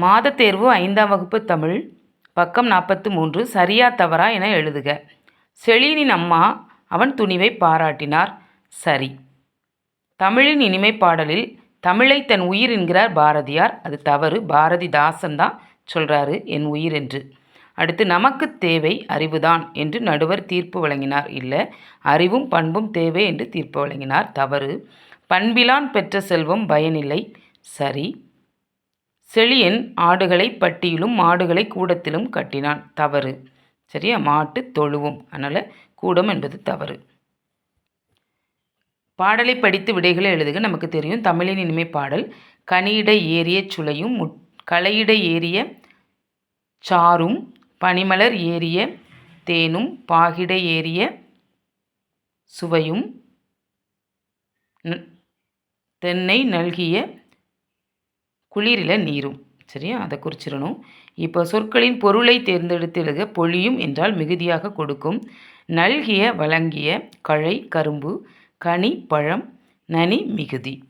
மாதத்தேர்வு ஐந்தாம் வகுப்பு தமிழ் பக்கம் நாற்பத்தி மூன்று சரியா தவறா என எழுதுக. செழினின் அம்மா அவன் துணிவை பாராட்டினார். சரி. தமிழின் இனிமைப் பாடலில் தமிழை தன் உயிர் என்கிறார் பாரதியார். அது தவறு. பாரதிதாசன் தான் சொல்கிறாரு என் உயிர் என்று. அடுத்து நமக்கு தேவை அறிவுதான் என்று நடுவர் தீர்ப்பு வழங்கினார். இல்லை அறிவும் பண்பும் தேவை என்று தீர்ப்பு வழங்கினார். தவறு. பண்பிலான் பெற்ற செல்வம் பயனில்லை. சரி. செழியன் ஆடுகளை பட்டியிலும் மாடுகளை கூடத்திலும் கட்டினான். தவறு. சரியா? மாட்டு தொழுவும். அதனால் கூடம் என்பது தவறு. பாடலை படித்து விடைகளை எழுதுக. நமக்கு தெரியும் தமிழின் இனிமை பாடல். கனியிட ஏறிய சுளையும் முட் களையிட ஏறிய சாரும் பனிமலர் ஏறிய தேனும் பாகிட ஏறிய சுவையும் ந- தென்னை நல்கிய குளிரில நீரும். சரியா? அதை குறிச்சிடணும். இப்போ சொற்களின் பொருளை தேர்ந்தெடுத்து பொழியும் என்றால் மிகுதியாக கொடுக்கும். நல்கிய வழங்கிய கழை கரும்பு கனி பழம் நனி மிகுதி.